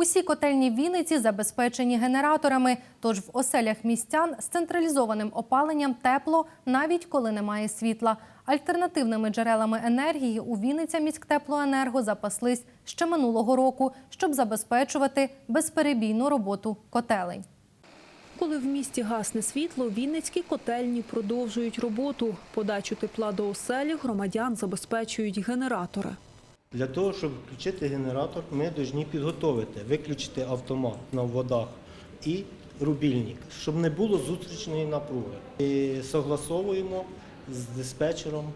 Усі котельні Вінниці забезпечені генераторами, тож в оселях містян з централізованим опаленням тепло, навіть коли немає світла. Альтернативними джерелами енергії у Вінниця міськтеплоенерго запаслись ще минулого року, щоб забезпечувати безперебійну роботу котелень. Коли в місті гасне світло, вінницькі котельні продовжують роботу. Подачу тепла до оселі громадян забезпечують генератори. Для того, щоб включити генератор, ми повинні підготовити, виключити автомат на водах і рубільник, щоб не було зустрічної напруги. І согласовуємо з диспетчером,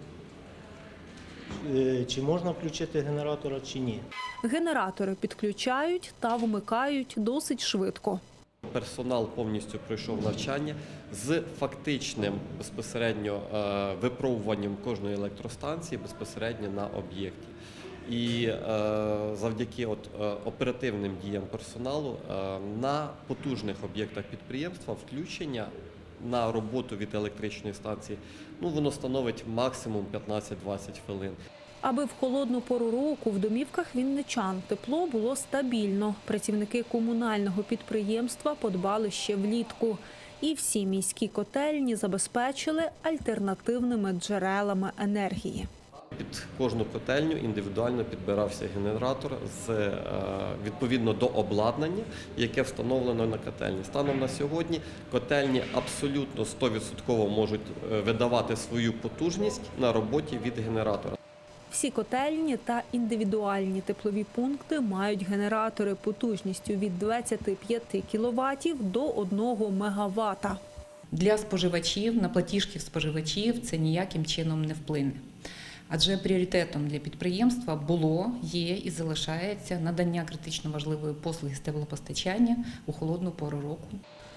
е, чи можна включити генератора, чи ні. Генератори підключають та вмикають досить швидко. Персонал повністю пройшов навчання з фактичним безпосередньо е, випробуванням кожної електростанції безпосередньо на об'єкті. І е, завдяки от, е, оперативним діям персоналу е, на потужних об'єктах підприємства включення на роботу від електричної станції ну, воно становить максимум 15-20 хвилин. Аби в холодну пору року в домівках вінничан тепло було стабільно. Працівники комунального підприємства подбали ще влітку. І всі міські котельні забезпечили альтернативними джерелами енергії. Під кожну котельню індивідуально підбирався генератор з е, відповідно до обладнання, яке встановлено на котельні. Станом на сьогодні котельні абсолютно 100% можуть е, видавати свою потужність на роботі від генератора. Всі котельні та індивідуальні теплові пункти мають генератори потужністю від 25 кВт до 1 МВт. Для споживачів на платіжки споживачів це ніяким чином не вплине. Адже пріоритетом для підприємства було, є і залишається надання критично важливої послуги з теплопостачання у холодну пору року.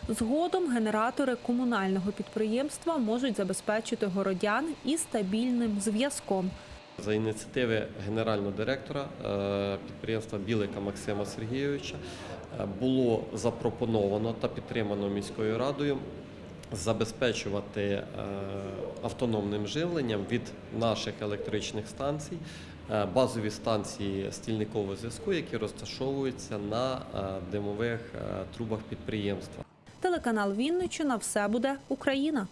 Згодом генератори комунального підприємства можуть забезпечити городян і стабільним зв'язком. За ініціативи генерального директора е, підприємства Білика Максима Сергійовича е, було запропоновано та підтримано міською радою забезпечувати е, автономним живленням від наших електричних станцій е, базові станції стільникового зв'язку, які розташовуються на е, димових е, трубах підприємства. Телеканал Вінниччина все буде Україна.